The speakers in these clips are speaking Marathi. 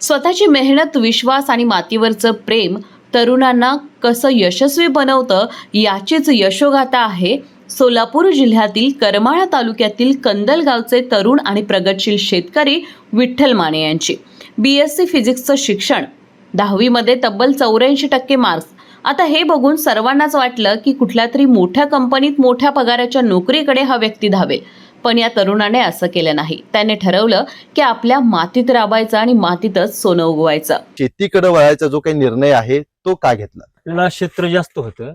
स्वतःची मेहनत विश्वास आणि मातीवरचं प्रेम तरुणांना कसं यशस्वी बनवतं याचीच यशोगाथा आहे सोलापूर जिल्ह्यातील करमाळा तालुक्यातील कंदल गावचे तरुण आणि प्रगतशील शेतकरी विठ्ठल माने यांची. बी एस सी फिजिक्सचं शिक्षण. दहावीमध्ये तब्बल चौऱ्याऐंशी टक्के मार्क्स आता हे बघून सर्वांनाच वाटलं की कुठल्या तरी मोठ्या कंपनीत मोठ्या पगाराच्या नोकरीकडे हा व्यक्ती धावेल. पण या तरुणाने असं केलं नाही त्याने ठरवलं की आपल्या मातीत राबायचं आणि मातीतच सोनं उगवायचं शेतीकडे वळायचा जो काही निर्णय आहे तो का घेतला आपल्याला क्षेत्र जास्त होतं.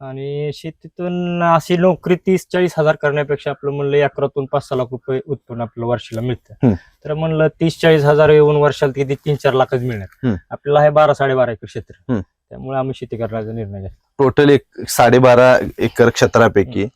आणि शेतीतून अशी नोकरी तीस चाळीस हजार करण्यापेक्षा आपलं म्हणलं एकरातून पाच सहा लाख रुपये उत्पन्न आपल्याला वर्षाला मिळतं. तर म्हणलं तीस चाळीस हजार येऊन वर्षाला किती तीन चार लाखच मिळणार. आपल्याला आहे बारा साडेबारा एकर क्षेत्र. त्यामुळे आम्ही शेती करण्याचा निर्णय घेतला टोटल एक साडेबारा एकर क्षेत्रापैकी.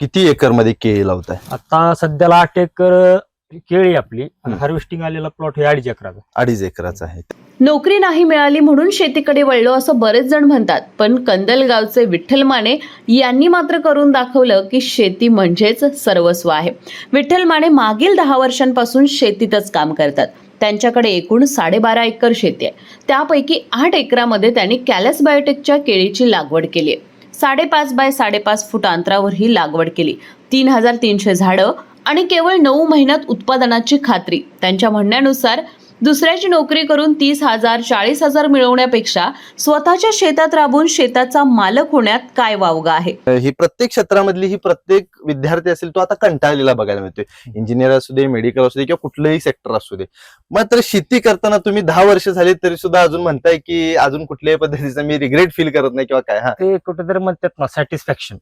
किती एकरमध्ये केळी लावताय? आता सध्याला आठ एकर केळी आपली. आणि हम्म. हार्वेस्टिंग आलेला प्लॉट हे अडीच एकराचा. अडीच एकराचा आहे. नोकरी नाही मिळाली म्हणून शेतीकडे वळलो असं बरेच जण म्हणतात. पण कंदलगावचे विठ्ठल माने यांनी मात्र करून दाखवलं की शेती म्हणजेच सर्वस्व आहे. विठ्ठल माने मागील दहा वर्षांपासून शेतीतच काम करतात. त्यांच्याकडे एकूण साडेबारा एकर शेती आहे. त्यापैकी आठ एकरामध्ये त्यांनी कॅलस बायोटेकच्या केळीची लागवड केली आहे. साडेपाच बाय साडेपाच फूट अंतरावर ही लागवड केली. तीन हजार तीनशे झाडं आणि केवळ नऊ महिन्यात उत्पादनाची खात्री. त्यांच्या म्हणण्यानुसार दुसऱ्याची नोकरी करून तीस हजार चाळीस हजार मिळवण्यापेक्षा स्वतःच्या शेतात राबून शेताचा मालक होण्यात काय वावगा आहे? ही प्रत्येक क्षेत्रामधली ही प्रत्येक विद्यार्थी असेल तो आता कंटाळलेला बघायला मिळतोय. इंजिनियर असू दे मेडिकल असू दे किंवा कुठलंही सेक्टर असू दे. मात्र शेती करताना तुम्ही दहा वर्ष झाली तरी सुद्धा अजून म्हणताय की अजून कुठल्याही पद्धतीचा मी रिग्रेट फील करत नाही किंवा काय हा. ते कुठेतरी म्हणतात ना सॅटिस्फॅक्शन.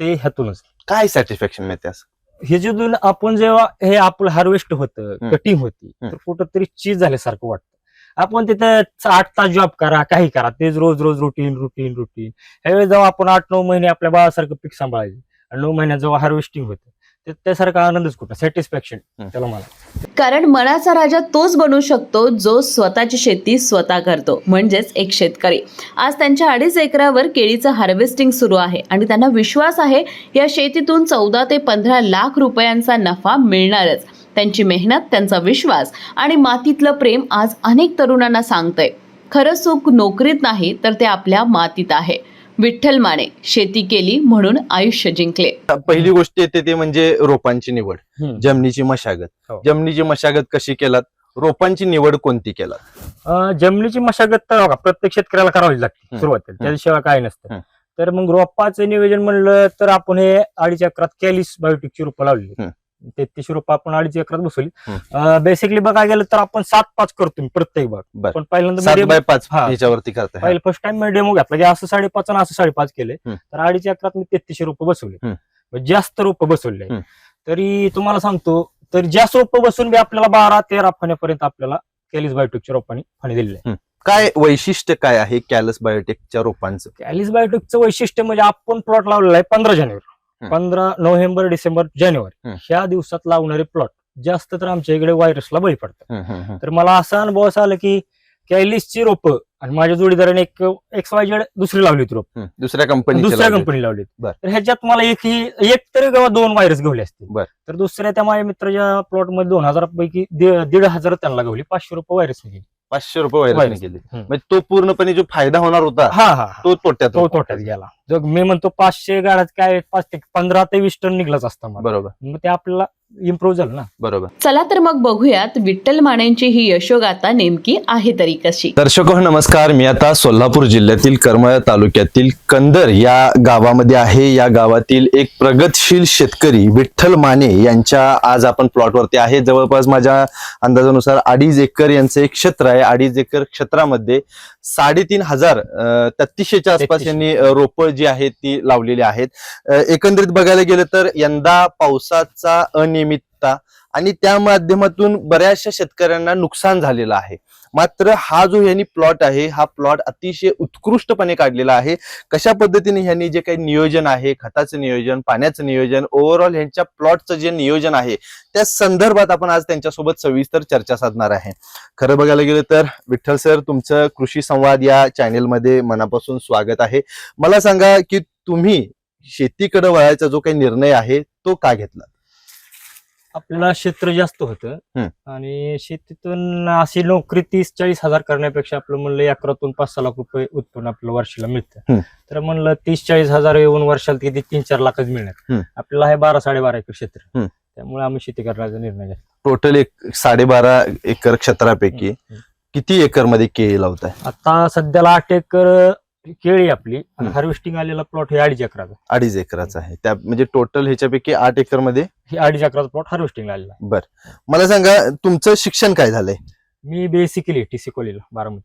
ते ह्यातूनच. काय सॅटिस्फॅक्शन मिळते असं? हे जिथून आपण जेव्हा हे आपलं हार्वेस्ट होतं. कटिंग होती. तर कुठंतरी चीज झाल्यासारखं वाटतं आपण तिथं आठ तास जॉब करा काही करा तेच रोज रोज रुटीन रुटीन रुटीन ह्यावेळी जेव्हा आपण आठ नऊ महिने आपल्या बाळासारखं पीक सांभाळायचं आणि नऊ महिन्यात जेव्हा हार्वेस्टिंग होतं त्यासारखा आनंदच कुठं? सॅटिस्फॅक्शन. त्याला मला कारण मनाचा राजा तोच बनू शकतो जो स्वतःची शेती स्वतः करतो. म्हणजेच एक शेतकरी. आज त्यांच्या अडीच एकरावर केळीचं हार्वेस्टिंग सुरू आहे आणि त्यांना विश्वास आहे या शेतीतून चौदा ते पंधरा लाख रुपयांचा नफा मिळणारच. त्यांची मेहनत त्यांचा विश्वास आणि मातीतलं प्रेम आज अनेक तरुणांना सांगतंय. खरं सुख नोकरीत नाही तर ते आपल्या मातीत आहे. विठ्ठल माने शेती केली म्हणून आयुष्य जिंकले पहिली गोष्ट येते ते म्हणजे रोपांची निवड. जमिनीची मशागत हो. जमिनीची मशागत कशी केलात रोपांची निवड कोणती केलात अं, जमिनीची मशागत तर बघा प्रत्येक शेतकऱ्याला करावीच लागते. सुरुवातीला त्याच्याशिवाय काय नसतं. तर मग रोपाचं नियोजन म्हणलं तर आपण हे अडीच एकरात कॅलिस बायोटिकची रोपं लावली तेहतीस रोपं आपण अडीच एकरात बसवली. बेसिकली बघायला गेलं तर आपण सात पाच करतो मी प्रत्येक बर. पण पहिल्यांदा पाच फर्स्ट टाइम मी डेमो घेतला. की असं साडेपाच आणि असं साडेपाच केले. तर अडीच एकरात मी तेहतीसशे रोपं बसवले. जास्त रोपं बसवले. तरी तुम्हाला सांगतो तर जास्त रोपं बसून बी आपल्याला बारा तेरा फण्यापर्यंत आपल्याला कॅलिस बायोटिकच्या रोपांनी फणी दिलेली आहे काय वैशिष्ट्य काय आहे कॅलस बायोटेकच्या रोपांचं? कॅलिस बायोटिकचं वैशिष्ट्य म्हणजे आपण प्लॉट लावलेला आहे पंधरा जानेवारी. पंधरा नोव्हेंबर डिसेंबर जानेवारी. ह्या दिवसात लावणारे प्लॉट जास्त तर आमच्या इकडे व्हायरसला बळी पडतात. तर मला असा अनुभव असा आला की कॅलिसची रोपं आणि माझ्या जोडीदाराने एक एक्स वाय जेड दुसरी लावली होती रोप. दुसऱ्या कंपनी दुसऱ्या कंपनी लावली होती. तर ह्याच्यात मला एक ही एक तरी किंवा दोन व्हायरस गवले असते बर. तर दुसऱ्या त्या माझ्या मित्राच्या प्लॉटमध्ये दोन हजार पैकी दीड हजार त्यांना गवली पाचशे रुपये व्हायरस गेली पाचशे रुपये व्हायरस. गेले. म्हणजे तो पूर्णपणे जो फायदा होणार होता हा हा. तो तोट्यात तो. तोट्यात गेला जो मी म्हणतो पाचशे गाड्यात काय पाच ते पंधरा ते वीस टन निघलाच असता बरोबर. मग ते आपल्याला इम्प्रूव्ह झालं ना. बरोबर. चला तर मग बघूयात विठ्ठल मानेंची ही यशोगाथा नेमकी आहे तरी कशी. दर्शक हो, नमस्कार. मी आता सोलापूर जिल्ह्यातील करमाळा तालुक्यातील कंदर या गावामध्ये आहे. या गावातील एक प्रगतशील शेतकरी विठ्ठल माने यांच्या आज आपण प्लॉटवरती आहे. जवळपास माझ्या अंदाजानुसार अडीच एकर यांचं एक क्षेत्र आहे. अडीच एकर क्षेत्रामध्ये साडेतीन हजार अं, तेहतीसशेच्या आसपास. यांनी रोपं जी आहेत ती लावलेली आहेत. एकंदरीत बघायला गेलं तर यंदा पावसाचा अनियमितता आणि त्या माध्यमातून बऱ्याचशा शेतकऱ्यांना नुकसान झालेलं आहे. मात्र हा जो यांनी प्लॉट आहे हा प्लॉट अतिशय उत्कृष्टपणे काढलेला आहे. कशा पद्धतीने ह्यांनी जे काही नियोजन आहे खताचं नियोजन पाण्याचं नियोजन ओव्हरऑल ह्यांच्या प्लॉटचं जे नियोजन आहे त्या संदर्भात आपण आज त्यांच्यासोबत सविस्तर चर्चा साधणार आहे. खरं बघायला गेलं तर विठ्ठल सर तुमचं कृषी संवाद या चॅनेलमध्ये मनापासून स्वागत आहे. मला सांगा की तुम्ही शेतीकडे वळायचा जो काही निर्णय आहे तो का घेतला आपल्याला क्षेत्र जास्त होतं. आणि शेतीतून अशी नोकरी तीस चाळीस हजार करण्यापेक्षा आपलं म्हणलं एकरातून पाच सहा लाख रुपये उत्पन्न आपल्याला वर्षाला मिळतं. तर म्हणलं तीस चाळीस हजार येऊन वर्षाला किती तीन चार लाखच मिळणार. आपल्याला आहे बारा साडेबारा एकर क्षेत्र. त्यामुळे आम्ही शेती करण्याचा निर्णय घेतला टोटल एक साडेबारा एकर क्षेत्रापैकी. किती एकरमध्ये केळी लावताय आता सध्याला आठ एकर केळी आपली आणि हम्म. हार्वेस्टिंग आलेला प्लॉट हे अडीच एकराचा. अडीच एकराचा आहे. त्या म्हणजे टोटल ह्याच्यापैकी आठ एकरमध्ये हे अडीच एकराचा प्लॉट हार्वेस्टिंग आलेला आहे. बर. मला सांगा तुमचं शिक्षण काय झालंय? मी बीएससी केली टीसी कॉलेजला बारामती.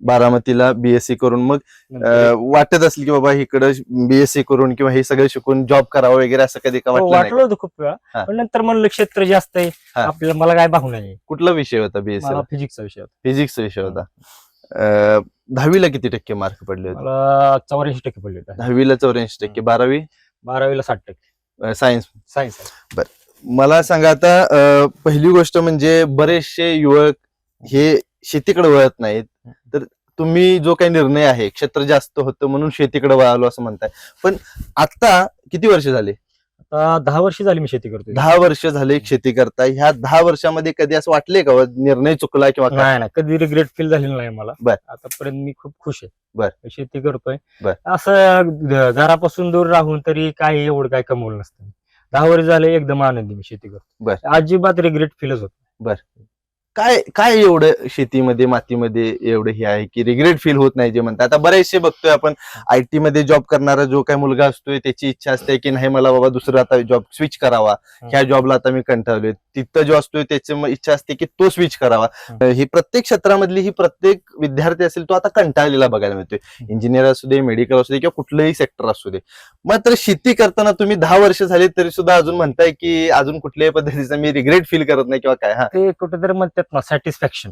बारामतीला बीएससी करून मग नंतर वाटत असेल की बाबा इकडं बीएससी करून किंवा हे सगळं शिकून जॉब करावा वगैरे असं कधी का हो, वाटलं नाही? वाटलं होतं खूप वेळा. पण नंतर म्हणलं क्षेत्र जास्त आहे. हा. आपल्याला मला काय भागू नाही. कुठला विषय होता बीएससी मला फिजिक्सचा विषय होता. फिजिक्सचा विषय होता. अं, दहावीला किती टक्के मार्क पडले होते? मला चौऱ्याऐंशी टक्के पडले होते. दहावीला चौऱ्याऐंशी टक्के. बारावी? बारावीला साठ टक्के. सायन्स सायन्स मला सांगा आता अं, पहिली गोष्ट म्हणजे बरेचसे युवक हे शेतीकडे वळत नाहीत. तर तुम्ही जो काही निर्णय आहे क्षेत्र जास्त होतं म्हणून शेतीकडे वळालो असं म्हणताय. पण आता किती वर्ष झाले? आता दहा वर्ष झाली मी शेती करतोय. दहा वर्ष झाले शेती करताय. ह्या दहा वर्षामध्ये कधी असं वाटले का निर्णय चुकला किंवा काय? नाही नाही. कधी रिग्रेट फील झालेलं नाही मला. बर. आतापर्यंत मी खूप खुश आहे. बर. शेती करतोय. बर. असं घ- घरापासून दूर राहून तरी काय एवढं काय कमवलं नसतं दहा वर्ष झाले एकदम आनंदी मी शेती बर. करतो अजिबात रिग्रेट फीलच होत काय काय एवढं शेतीमध्ये मातीमध्ये एवढं हे आहे की रिग्रेट फील होत नाही जे म्हणतात? आता बरेचसे बघतोय आपण आयटी मध्ये जॉब करणारा जो काही मुलगा असतोय त्याची इच्छा असते की नाही मला बाबा दुसरा आता जॉब स्विच करावा. ह्या जॉबला आता मी कंटाळलोय. तिथं जो असतोय त्याची इच्छा असते की तो स्विच करावा. ही प्रत्येक क्षेत्रामधली ही प्रत्येक विद्यार्थी असेल तो आता कंटाळलेला बघायला मिळतोय. इंजिनियर असू दे मेडिकल असू दे किंवा कुठलंही सेक्टर असू दे. मात्र शेती करताना तुम्ही दहा वर्ष झाली तरी सुद्धा अजून म्हणताय की अजून कुठल्याही पद्धतीचा मी रिग्रेट फील करत नाही किंवा काय हा. ते कुठेतरी म्हणतात ना सॅटिस्फॅक्शन.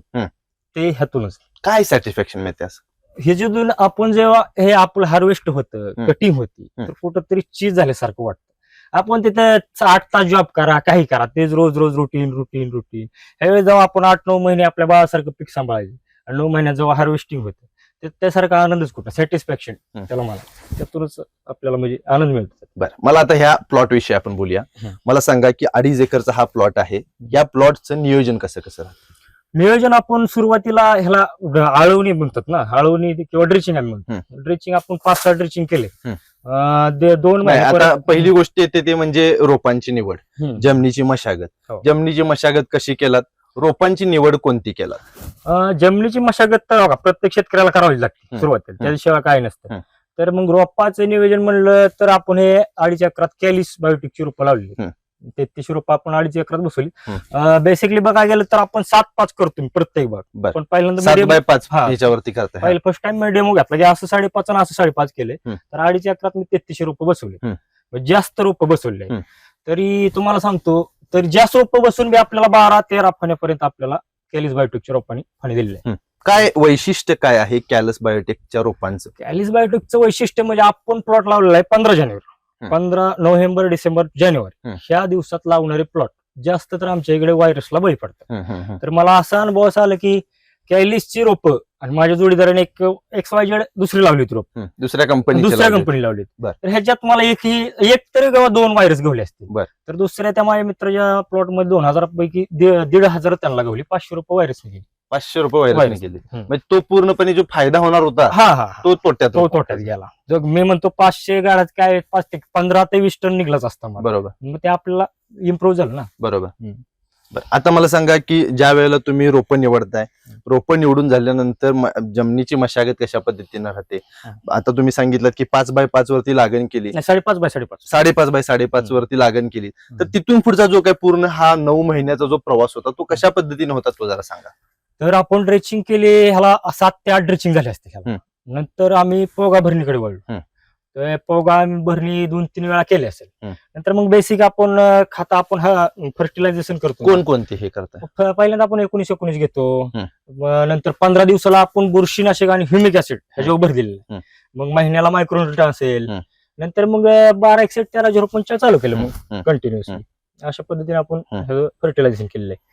ते ह्यातूनच काय सॅटिस्फॅक्शन मिळते असं हे जिथून आपण जेव्हा हे आपलं हार्वेस्ट होतं. कटिंग होती. तर कुठंतरी चीज झाल्यासारखं वाटतं आपण तिथं आठ तास जॉब करा काही करा तेच रोज रोज रुटीन रुटीन रुटीन ह्यावेळी जेव्हा आपण आठ नऊ महिने आपल्या बाळासारखं पीक सांभाळायचे आणि नऊ महिन्यात जेव्हा हार्वेस्टिंग होतं ते त्यासारखा आनंदच कुठं सॅटिस्फॅक्शन. त्याला मला. त्यातूनच आपल्याला म्हणजे आनंद मिळतो. बरं. मला आता ह्या प्लॉट विषयी आपण बोलूया. मला सांगा की अडीच एकरचा हा प्लॉट आहे. या प्लॉटचं नियोजन कसं कसं? नियोजन आपण सुरुवातीला ह्याला आळवणी म्हणतात ना. आळवणी किंवा ड्रेचिंग आम्ही म्हणतो. ड्रेचिंग आपण पाच सहा ड्रेचिंग केले. दोन आता पहिली गोष्ट येते ते म्हणजे रोपांची निवड. जमिनीची मशागत. हो. जमिनीची मशागत कशी केलात? रोपांची निवड कोणती केलात अं, जमिनीची मशागत तर बघा प्रत्येक शेतकऱ्याला करावीच लागते. सुरुवातीला त्याच्याशिवाय काय नसतं. तर मग रोपाचं नियोजन म्हणलं तर आपण हे अडीच एकरात कॅलिस बायोटिकची रोपं लावली. तेहतीस रोपं आपण अडीच एकरात बसवली. बेसिकली बघायला गेलं तर आपण सात पाच करतो मी प्रत्येक भाग पण पहिल्यांदा पाच हा. पहिले फर्स्ट टाइम मी डेमो घेतला की असं साडेपाच आणि असं साडेपाच केले. तर अडीच एकरात मी तेहतीसशे रुपये बसवले जास्त रोपं बसवले. तरी तुम्हाला सांगतो तर जास्त रोपं बसून बी आपल्याला बारा तेरा फाण्यापर्यंत आपल्याला कॅलिस बायोटिकच्या रोपांनी फाणी दिलेली आहे काय वैशिष्ट्य काय आहे कॅलस बायोटेकच्या रोपांचं कॅलिस बायोटिकचं वैशिष्ट्य म्हणजे आपण प्लॉट लावलेला आहे पंधरा जानेवारी. पंधरा नोव्हेंबर डिसेंबर जानेवारी. ह्या दिवसात लावणारे प्लॉट जास्त तर आमच्या इकडे व्हायरसला बळी पडतात. तर मला असा अनुभव असा आला की कॅलिसची रोपं आणि माझ्या जोडीदाराने एक एक्स वाय जेड दुसरी लावली होती रोप. दुसऱ्या कंपनी दुसऱ्या कंपनी लावली. तर ह्याच्यात मला एक ही एक तरी किंवा दोन व्हायरस गवले असतील बर. तर दुसऱ्या त्या माझ्या मित्राच्या प्लॉटमध्ये दोन हजारापैकी दीड दीड हजार त्यांना गवली पाचशे रुपये व्हायरस गेली पाचशे रुपये व्हायरस. केले हम्म. म्हणजे तो पूर्णपणे जो फायदा होणार होता हा हा. तो तोट्यात तो. तोट्यात गेला जो मी म्हणतो पाचशे गाड्यात काय पाच ते पंधरा ते वीस टन निघलाच असता बरोबर मग ते आपल्याला इम्प्रूव्ह झालं ना बरोबर. बरं आता मला सांगा की ज्या वेळेला तुम्ही रोपं निवडताय रोपं निवडून झाल्यानंतर जमिनीची मशागत कशा पद्धतीनं राहते. आता तुम्ही सांगितलं की पाच बाय पाच वरती लागण केली. साडेपाच बाय साडेपाच. साडेपाच बाय साडेपाच. वरती लागण केली. तर. तिथून पुढचा जो काही पूर्ण हा नऊ महिन्याचा जो प्रवास होता तो कशा पद्धतीने होता तो जरा सांगा. तर आपण ड्रेचिंग केले ह्याला सात ते आठ ड्रेचिंग झाले असते नंतर आम्ही पोगा भरणीकडे वळलो. पोगा भरणी दोन तीन वेळा केली असेल. नंतर मग बेसिक आपण खाता आपण हा फर्टिलायझेशन करतो कोण कोणते हे करताय प- पहिल्यांदा आपण एकोणीस एकोणीस घेतो. नंतर पंधरा दिवसाला आपण बुरशीनाशक आणि ह्युमिक ऍसिड ह्याच्यावर भर दिलेलं आहे. मग महिन्याला मायक्रोन्युट्रन असेल. नंतर मग बारा एकसेट तेरा झिरो पंचाळीस चालू केलं मग. कंटिन्युअसली अशा पद्धतीने आपण. फर्टिलायझेशन केलेलं आहे.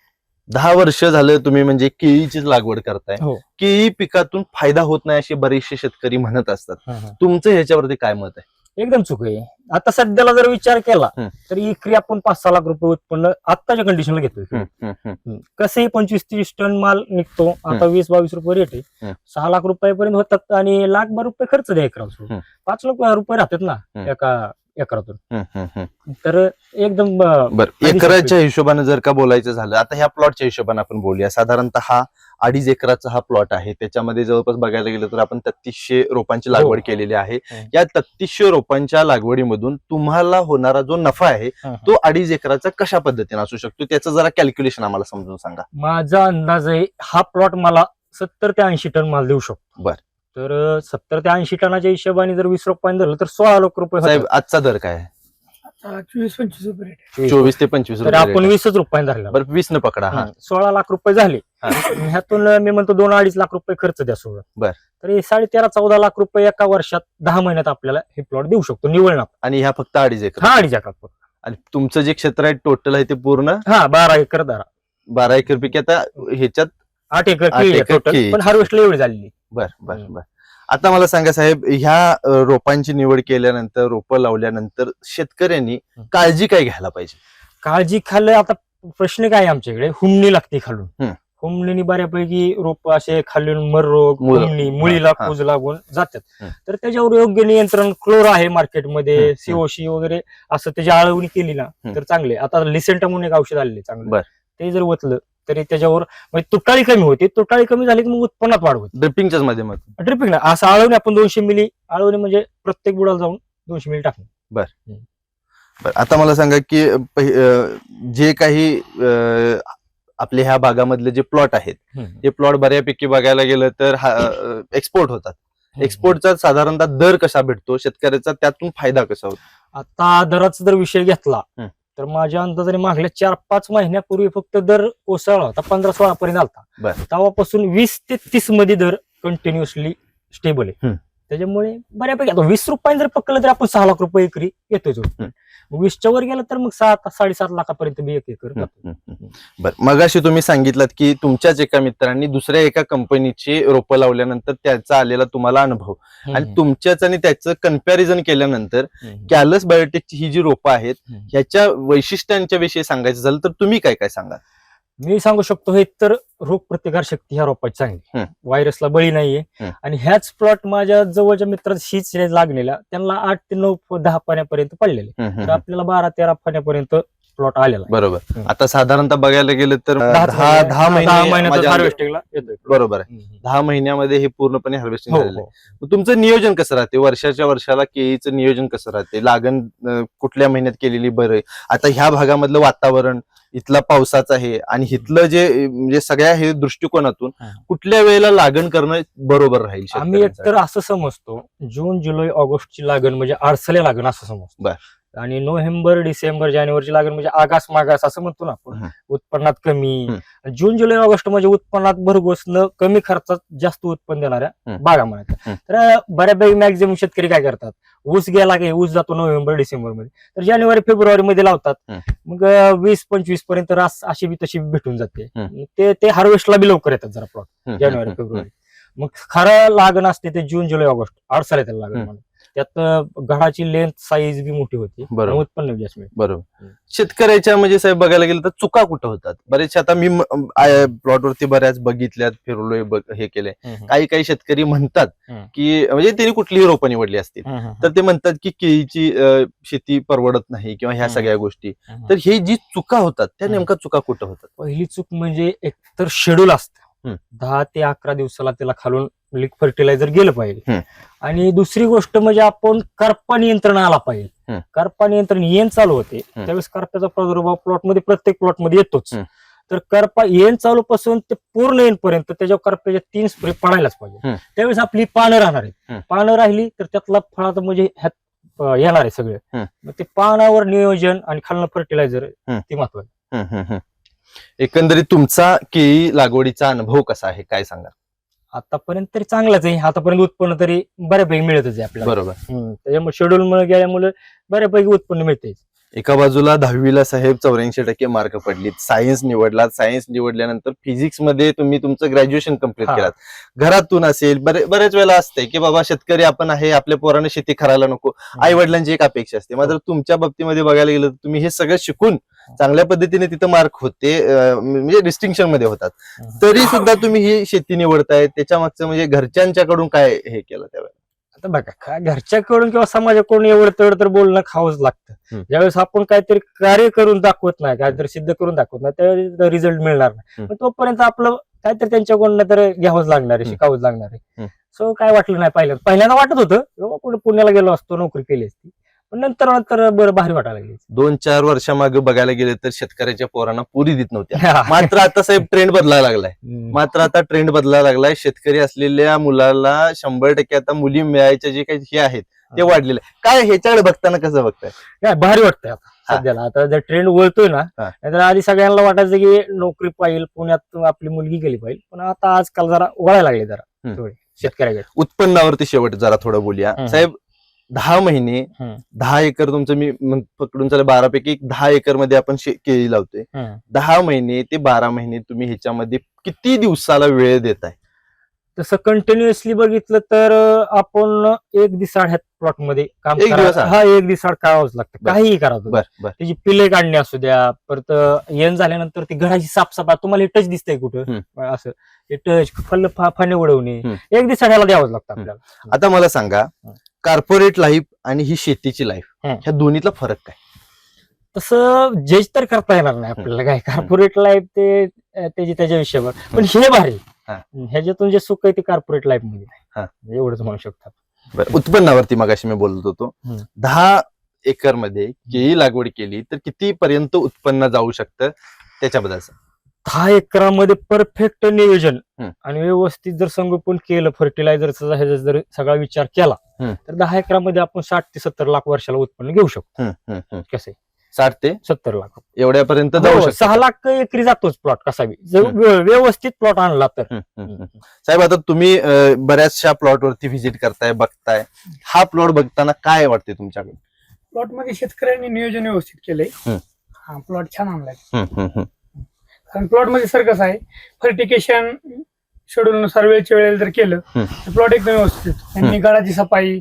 दहा वर्ष झालं तुम्ही म्हणजे केळीचीच लागवड करताय हो. केळी पिकातून फायदा होत नाही असे बरेचसे शेतकरी म्हणत असतात. तुमचं ह्याच्यावरती काय मत आहे एकदम चूक आहे आता सध्याला जर विचार केला हम्म. तर इकरी आपण पाच सहा लाख रुपये उत्पन्न आत्ताच्या कंडिशनला घेतोय हम्म, हम्म, हम्म. हम्म. कसंही पंचवीस तीस टन माल निघतो आता वीस बावीस रुपये रेट आहे. सहा लाख रुपयापर्यंत होतात आणि लाखभर रुपये खर्च द्या एकरावर हम्म. पाच लाख रुपये राहतात ना हम्म. एका एकरातून. तर एकदम बर एकराच्या हिशोबाने जर का बोलायचं झालं आता ह्या प्लॉटच्या हिशोबाने आपण बोलूया साधारणतः हा अडीच एकराचा हा प्लॉट आहे त्याच्यामध्ये जवळपास बघायला गेलं तर आपण तत्तीसशे रोपांची लागवड हो. केलेली आहे हम्म. या तत्तीसशे रोपांच्या लागवडीमधून तुम्हाला होणारा जो नफा आहे हं, हं. तो अडीच एकराचा कशा पद्धतीने असू शकतो त्याचं जरा कॅल्क्युलेशन आम्हाला समजून सांगा माझा अंदाज आहे हा प्लॉट मला सत्तर ते ऐंशी टन माल देऊ शकतो बर. तर सत्तर ते ऐंशी टनाच्या हिशोबाने जर वीस रुपयाने धरलं तर सोळा लाख रुपये साहेब होतात. आजचा दर काय? आहे आता चोवीस पंचवीस रुपये rate. चोवीस. ते पंचवीस तर रुपये आपण. वीसच रुपयाने धरला. बरं वीस न पकडा हा. सोळा लाख रुपये झाले. हा. ह्यातून मी म्हणतो दोन अडीच लाख रुपये खर्च द्या सोळा बर. तर हे साडे तेरा चौदा लाख रुपये एका वर्षात दहा महिन्यात आपल्याला हे प्लॉट देऊ शकतो निवडणार आणि ह्या फक्त अडीच एकर. हा अडीच एकर आणि तुमचं जे क्षेत्र आहे टोटल आहे ते पूर्ण? हा बारा एकर दरा. बारा एकर पैकी आता ह्याच्यात आठ एकर आठ केळी आहे एकर टोटल केळी. पण हार्वेस्टला एवढी झालेली बर बर हम्म. बर आता मला सांगा साहेब ह्या अ, रोपांची निवड केल्यानंतर रोपं लावल्यानंतर शेतकऱ्यांनी. काळजी काय घ्यायला पाहिजे काळजी खाल्लं आता प्रश्न काय आहे आमच्याकडे हुमणी लागते खालून हम्म. हुमणीने बऱ्यापैकी रोप असे खालून मर रोग मुळ- हुमणी मुळीला हा. कुज लागून जातात हम्म. तर त्याच्यावर योग्य नियंत्रण क्लोर आहे मार्केटमध्ये हम्म. सीओशी वगैरे असं त्याची आळवणी केली ना हम्म. तर चांगले आता लिसेंटा म्हणून एक औषध आलेले चांगलं बर. ते जर ओतलं तरी त्याच्यावर म्हणजे तुटाळी कमी होते. तुटाळी कमी झाली की मग उत्पन्नात वाढ होते. ड्रिपिंगच्याच माध्यमातून. ड्रिपिंग ना असं आळवणी आपण दोनशे मिली आळवणी म्हणजे प्रत्येक बुडाला जाऊन दोनशे मिली टाकणे बर. आता मला सांगा की अ, पहि- अ, जे काही अ, आपल्या ह्या भागामधले जे प्लॉट आहेत ते प्लॉट बऱ्यापैकी बघायला गेलं तर एक्सपोर्ट होतात. एक्सपोर्टचा साधारणतः दर कसा भेटतो? शेतकऱ्याचा त्यातून फायदा कसा होतो? आता दराचा जर विषय घेतला. तर माझ्या अंदाजाने मागल्या चार पाच महिन्यापूर्वी फक्त दर कोसळला होता पंधरा सोळा पर्यंत आलता बरं. तेव्हापासून वीस ते तीसमध्ये दर कंटिन्युअसली स्टेबल आहे. त्याच्यामुळे बऱ्यापैकी आता वीस रुपयाने जर पकडलं तर आपण सहा लाख रुपये एकरी येतोच. मग वीसच्या वर गेलं तर मग सात साडेसात लाखापर्यंत बी एक एकर. बर मगाशी तुम्ही सांगितलं की तुमच्याच एका मित्रांनी दुसऱ्या एका कंपनीची रोपं लावल्यानंतर त्याचा आलेला तुम्हाला अनुभव आणि तुमच्याच आणि त्याचं कंपॅरिझन केल्यानंतर. कॅलस बायोटेकची ही जी रोपं आहेत. ह्याच्या वैशिष्ट्यांच्या विषयी सांगायचं झालं तर तुम्ही काय काय सांगा मी सांगू शकतो हे तर रोग प्रतिकार शक्ती ह्या रोपाची चांगली हं. व्हायरसला बळी नाहीये. आणि ह्याच प्लॉट माझ्या जवळच्या मित्रात शीच लागलेल्या त्यांना आठ ते नऊ दहा पाण्यापर्यंत पडलेले तर आपल्याला बारा तेरा पाण्यापर्यंत प्लॉट आलेला. बरोबर. आता साधारणतः बघायला गेलं तर दहा दहा महिन्यात हार्वेस्टिंगला येतोय बरोबर आहे. दहा महिन्यामध्ये हे पूर्णपणे हार्वेस्टिंग हो, झालेलं आहे हो. तुमचं नियोजन कसं राहते वर्षाच्या वर्षाला केळीचं नियोजन कसं राहते लागण कुठल्या महिन्यात केलेली बरं आता ह्या भागामधलं वातावरण इथला पावसाचं आहे आणि इथलं जे म्हणजे सगळ्या हे दृष्टिकोनातून हा. कुठल्या वेळेला लागण करणं बरोबर राहील आम्ही? एकतर असं समजतो जून जुलै ऑगस्टची लागण म्हणजे आरसले लागण असं समजतो. आणि नोव्हेंबर डिसेंबर जानेवारीची लागण म्हणजे आगास मागास असं म्हणतो ना आपण हं. उत्पन्नात कमी हं. जून जुलै ऑगस्ट म्हणजे उत्पन्नात भरघोस न कमी खर्चात जास्त उत्पन्न देणाऱ्या हं. बागा म्हणायच्या हं. तर बऱ्यापैकी मॅक्झिमम शेतकरी काय करतात ऊस गेला की ऊस जातो नोव्हेंबर डिसेंबरमध्ये तर जानेवारी फेब्रुवारी मध्ये लावतात. मग वीस पंचवीसपर्यंत रास अशी बी तशी भेटून जाते. ते ते हार्वेस्टला बी लवकर येतात जरा प्लॉट जानेवारी फेब्रुवारी. मग खरं लागण असते ते जून जुलै ऑगस्ट. अडसाला त्याला लागण. त्यात घडाची लेंथ साईज बी मोठी होती बरोबर. उत्पन्न बी जास्त मिळतं. बरोबर. शेतकऱ्याच्या म्हणजे साहेब बघायला गेलं तर चुका कुठं होतात बरेचसे आता मी प्लॉटवरती बऱ्याच बघितल्यात फिरलोय बघ- हे केलंय काही काही शेतकरी म्हणतात. की म्हणजे त्यांनी कुठलीही रोपं निवडली असतील तर ते म्हणतात की केळीची अं, शेती परवडत नाही किंवा ह्या. सगळ्या गोष्टी. तर हे जी चुका होतात त्या. नेमका चुका कुठं होतात पहिली चूक म्हणजे एक तर शेड्यूल असतं. दहा ते अकरा दिवसाला त्याला खालून लिक फर्टिलायझर गेलं पाहिजे. आणि दुसरी गोष्ट म्हणजे आपण करपा नियंत्रण आला पाहिजे. करपा नियंत्रण येण चालू होते. त्यावेळेस करप्याचा प्रादुर्भाव प्लॉटमध्ये प्रत्येक प्लॉटमध्ये येतोच. तर करपा येण चालू पासून ते पूर्ण येणपर्यंत त्याच्यावर करप्याच्या तीन स्प्रे पडायलाच पाहिजे. त्यावेळेस आपली पानं राहणार आहेत. पानं राहिली तर त्यातला फळाचं म्हणजे येणार आहे सगळे. मग ते पानावर नियोजन आणि खालनं फर्टिलायझर. ते महत्वाचं. एकंदरीत तुमचा केळी लागवडीचा अनुभव कसा आहे काय सांगा आतापर्यंत तरी चांगलाच आहे. आतापर्यंत उत्पन्न तरी बऱ्यापैकी मिळतच आहे आपल्याला. बरोबर. हम्म. त्याच्यामुळे शेड्यूल मुळे गेल्यामुळे बऱ्यापैकी उत्पन्न मिळते एका बाजूला दहावीला साहेब चौऱ्याऐंशी टक्के मार्क पडलीत. सायन्स निवडलात. सायन्स निवडल्यानंतर फिजिक्समध्ये तुम्ही तुमचं ग्रॅज्युएशन कंप्लीट हा. केलात. घरातून असेल बरे बरेच वेळेला असते की बाबा शेतकरी आपण आहे आपल्या पोरानं शेती करायला नको. आई वडिलांची एक अपेक्षा असते. मात्र तुमच्या बाबतीमध्ये बघायला गेलं तर तुम्ही हे सगळं शिकून चांगल्या पद्धतीने तिथं मार्क होते म्हणजे डिस्टिंक्शनमध्ये होतात. तरी सुद्धा तुम्ही ही शेती निवडताय त्याच्या मागचं म्हणजे घरच्यांच्याकडून काय हे केलं त्यावेळेला आता बघा काय घरच्याकडून किंवा समाजाकडून एवढं तेवढं तर बोलणं खावंच लागतं. ज्यावेळेस आपण काहीतरी कार्य करून दाखवत नाही काहीतरी सिद्ध करून दाखवत नाही त्यावेळेस रिझल्ट मिळणार नाही तोपर्यंत आपलं काहीतरी त्यांच्याकडून तर घ्यावंच लागणार आहे. शिकावंच लागणार आहे. सो काय वाटलं नाही पहिल्यांदा पहिल्यांदा वाटत होतं पुण्याला गेलो असतो नोकरी केली असती पण नंतर नंतर बरं भारी वाटायला लागली दोन चार वर्षामागे बघायला गेले तर शेतकऱ्याच्या पोरांना पुरी देत नव्हत्या मात्र आता साहेब ट्रेंड बदलायला लागलाय. मात्र आता ट्रेंड बदलायला लागलाय शेतकरी असलेल्या मुलाला शंभर टक्के आता मुली मिळायच्या जे काही हे आहेत ते वाढलेले आहे. काय ह्याच्याकडे बघताना कसं बघताय काय भारी वाटतंय आता. सध्याला आता जर ट्रेंड वळतोय ना. नाहीतर आधी सगळ्यांना वाटायचं की नोकरी पाहिजे पुण्यात आपली मुलगी गेली पाहिजे पण आता आजकाल जरा वळायला लागले जरा. थोडे शेतकऱ्याकडे उत्पन्नावरती शेवट जरा थोडं बोलूया. साहेब दहा महिने. दहा एकर तुमचं मी पकडून चालेल बारा पैकी एक दहा एकरमध्ये आपण केळी लावतोय. दहा महिने ते बारा महिने तुम्ही ह्याच्यामध्ये किती दिवसाला वेळ देताय तसं कंटिन्युअसली बघितलं तर आपण एक दिसाड ह्या प्लॉटमध्ये काम हा. एक दिसाड करावंच लागतं. काहीही करा तुम्ही बर बर त्याची पिले काढणे असू द्या परत येण झाल्यानंतर ती घराची साफसफाई तुम्हाला हे टच दिसतंय कुठं असं हे टच फल फाने उडवणे. एक दिसाड ह्याला द्यावंच लागतं आपल्याला आता मला सांगा. कार्पोरेट लाईफ आणि ही शेतीची लाईफ. ह्या दोन्हीतला फरक काय? तसं जज तर करता येणार नाही आपल्याला काय. कॉर्पोरेट लाईफ ते त्याची त्याच्या विषयावर. पण हे भारी. ह्याच्यातून जे सुख आहे ते कॉर्पोरेट लाईफमध्ये हा. नाही एवढंच म्हणू शकतात. बरं उत्पन्नावरती मगाशी मी बोलत होतो. दहा एकरमध्ये केळी लागवड केली तर किती पर्यंत उत्पन्न जाऊ शकतं? त्याच्याबद्दल दहा एकरामध्ये परफेक्ट नियोजन. आणि व्यवस्थित जर संगोपन केलं फर्टिलायझरचा ह्याचा जर सगळा विचार केला. तर दहा एकरामध्ये आपण साठ ते सत्तर लाख वर्षाला उत्पन्न घेऊ शकतो. कसे साठ ते सत्तर लाख एवढ्यापर्यंत जाऊ हो, शकतं सहा लाख एकरी जातोच प्लॉट कसा व्यवस्थित प्लॉट आणला तर. साहेब आता तुम्ही बऱ्याचशा प्लॉट वरती व्हिजिट करताय बघताय हा प्लॉट बघताना काय वाटते तुमच्याकडे प्लॉटमध्ये शेतकऱ्यांनी नियोजन व्यवस्थित केलंय. हा प्लॉट छान आणलाय. कारण प्लॉटमध्ये सर कसं आहे. फर्टिकेशन शेड्यूल नुसार वेळच्या वेळेला जर केलं. तर प्लॉट एकदम व्यवस्थित. यांनी गडाची सफाई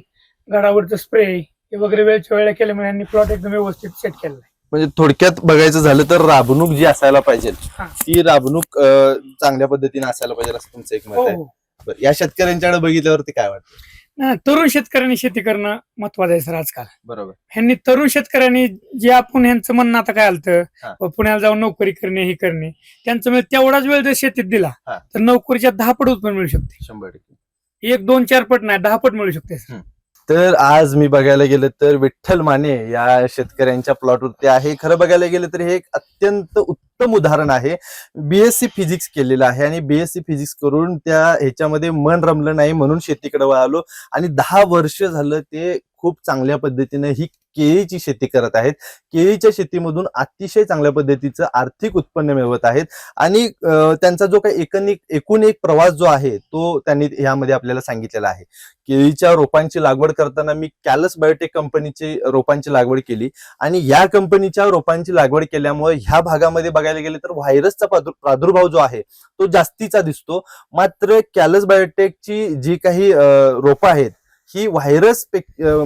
गडावरचं स्प्रे हे वगैरे वेळच्या वेळेला केल्यामुळे यांनी प्लॉट एकदम व्यवस्थित सेट केलेला आहे. म्हणजे थोडक्यात बघायचं झालं तर राबणूक जी असायला पाहिजे हा. ती राबणूक अं, चांगल्या पद्धतीने असायला पाहिजे असं तुमचं एक मत हो आहे. हो. बरं, या शेतकऱ्यांच्याकडे बघितल्यावरती काय वाटतं? तरुण शेतकऱ्यांनी शेती करणं महत्वाचं आहे सर आजकाल. बरोबर. ह्यांनी तरुण शेतकऱ्यांनी जे आपण ह्यांचं म्हणणं आता काय हा. आलतं पुण्याला जाऊन नोकरी करणे हे करणे त्यांचं म्हणजे तेवढाच वेळ जर शेतीत दिला हा. तर नोकरीच्या दहा पट उत्पन्न मिळू शकते. शंभर टक्के. एक दोन चार पट नाही दहा पट मिळू शकते सर. तर आज मी बघायला गेलं तर विठ्ठल माने या शेतकऱ्यांच्या प्लॉटवरती आहे. खरं बघायला गेलं तर हे एक अत्यंत उत्तम उदाहरण आहे. बीएससी फिजिक्स केलेलं आहे आणि बीएससी फिजिक्स करून त्या ह्याच्यामध्ये मन रमलं नाही म्हणून शेतीकडे वळालो आणि दहा वर्ष झालं ते खूप चांगल्या पद्धतीने ही केळीची शेती करत आहेत. केळीच्या शेतीमधून अतिशय चांगल्या पद्धतीचं आर्थिक उत्पन्न मिळवत आहेत. आणि त्यांचा जो काही एकनिक एकूण एक प्रवास जो आहे तो त्यांनी यामध्ये आपल्याला सांगितलेला आहे. केळीच्या रोपांची लागवड करताना मी कॅलस बायोटेक कंपनीची रोपांची लागवड केली. आणि या कंपनीच्या रोपांची लागवड केल्यामुळे ह्या भागामध्ये बघायला गेले तर व्हायरसचा प्रादुर्भाव जो आहे तो जास्तीचा दिसतो. मात्र कॅलस बायोटेकची जी काही रोपं आहेत ही व्हायरस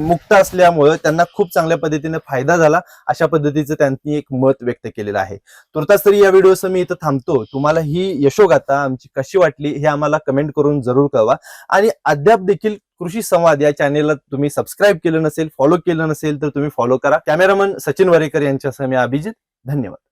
मुक्त असल्यामुळं त्यांना खूप चांगल्या पद्धतीने फायदा झाला. अशा पद्धतीचं त्यांनी एक मत व्यक्त केलेलं आहे. तुर्तास तरी या व्हिडिओचं मी इथं थांबतो. तुम्हाला ही यशोगाथा आमची कशी वाटली हे आम्हाला कमेंट करून जरूर कळवा. आणि अद्याप देखील कृषी संवाद या चॅनेलला तुम्ही सबस्क्राईब केलं नसेल फॉलो केलं नसेल तर तुम्ही फॉलो करा. कॅमेरामन सचिन वरेकर यांच्यासह मी अभिजित. धन्यवाद.